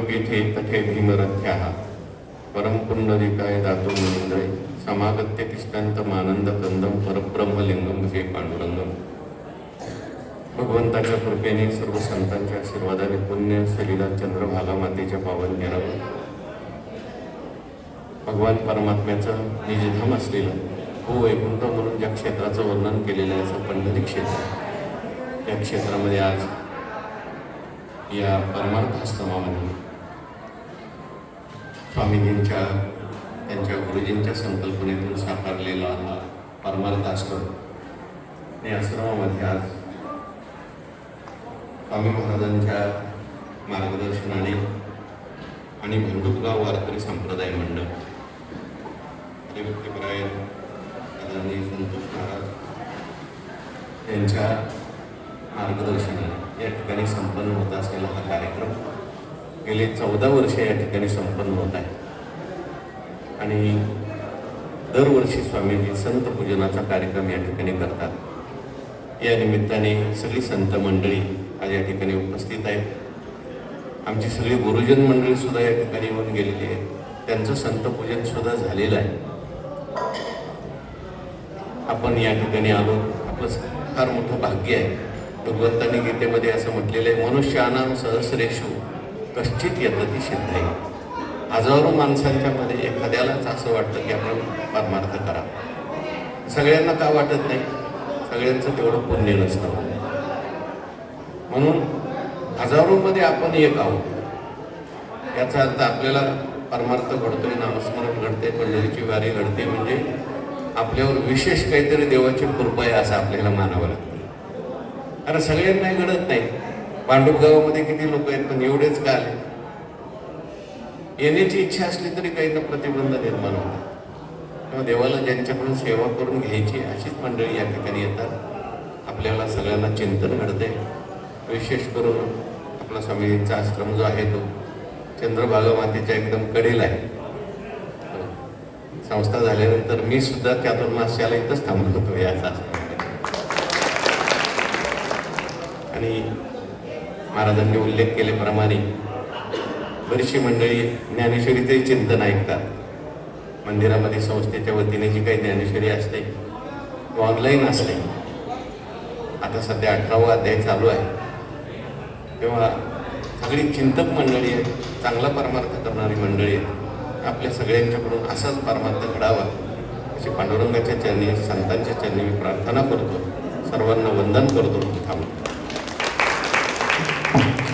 पीठे तथे भीमरथ्या परम पुण्यरिकाय दातो समागत्य तिष्ठांतमानंद कंदम परब्रह्मलिंगम विजय पांडुरंगम भगवंताच्या कृपेने सर्व संतांच्या आशीर्वादाने पुण्य सलीला चंद्रभागा मातेच्या पावन ज्ञानावर भगवान परमात्म्याचं निजधाम असलेलं हो वैकुंठ म्हणून ज्या क्षेत्राचं वर्णन केलेलं आहे असं पंढरी क्षेत्र. त्या क्षेत्रामध्ये आज या परमार्थाश्रमामध्ये स्वामीजींच्या त्यांच्या गुरुजींच्या संकल्पनेतून साकारलेला हा परमार्थ आश्रम या आश्रमामध्ये आज स्वामी महाराजांच्या मार्गदर्शनाने आणि भंडुपगाव वारकरी संप्रदाय मंडळ व्यक्तिपराय आदरणीय संतोष महाराज यांच्या मार्गदर्शनाने या ठिकाणी संपन्न होत असलेला हा कार्यक्रम गेले चौदा वर्षे या ठिकाणी संपन्न होत आहे. आणि दरवर्षी स्वामीजी संत पूजनाचा कार्यक्रम या ठिकाणी करतात. या निमित्ताने सगळी संत मंडळी आज या ठिकाणी उपस्थित आहेत. आमची सगळी गुरुजन मंडळी सुद्धा या ठिकाणी येऊन गेलेली आहे त्यांचं संत पूजन सुद्धा झालेलं आहे. आपण या ठिकाणी आलो. आपलं फार मोठं भाग्य आहे. भगवंतांनी गीतेमध्ये असं म्हटलेलं आहे मनुष्यानाम सहस्रेशू कश्चित यतती सिद्ध आहे हजारो माणसांच्या मध्ये एखाद्यालाच असं वाटतं की आपण परमार्थ करा. सगळ्यांना का वाटत नाही? सगळ्यांचं तेवढं पुण्य नसतं म्हणून. हजारोमध्ये आपण एक आहोत. याचा अर्थ आपल्याला परमार्थ घडतोय नामस्मरण घडते पंढरीची वारी घडते म्हणजे आपल्यावर विशेष काहीतरी देवाची कृपा आहे असं आपल्याला मानावं लागतं. कारण सगळ्यांनाही घडत नाही. पांडुपगावामध्ये किती लोक आहेत पण एवढेच का आले? येण्याची इच्छा असली तरी काही ना प्रतिबंध निर्माण होतात. तेव्हा देवाला ज्यांच्याकडून सेवा करून घ्यायची अशीच मंडळी या ठिकाणी येतात. आपल्याला सगळ्यांना चिंतन घडते. विशेष करून आपला स्वामींचा आश्रम जो आहे तो चंद्रभागा मातेच्या एकदम कडेला आहे. संस्था झाल्यानंतर मी सुद्धा चातुर्मास्याला इथंच थांबत होतो याचा आणि महाराजांनी उल्लेख केल्याप्रमाणे बरीचशी मंडळी ज्ञानेश्वरीचंही चिंतन ऐकतात. मंदिरामध्ये संस्थेच्या वतीने जी काही ज्ञानेश्वरी असते ती ऑनलाईन असते. आता सध्या अठरावा अध्याय चालू आहे. तेव्हा सगळी चिंतक मंडळी आहे चांगला परमार्थ करणारी मंडळी आहे आपल्या सगळ्यांच्याकडून असाच परमार्थ घडावा अशी पांडुरंगाच्या चरणी संतांच्या चरणी मी प्रार्थना करतो. सर्वांना वंदन करतो. थांबतो Gracias.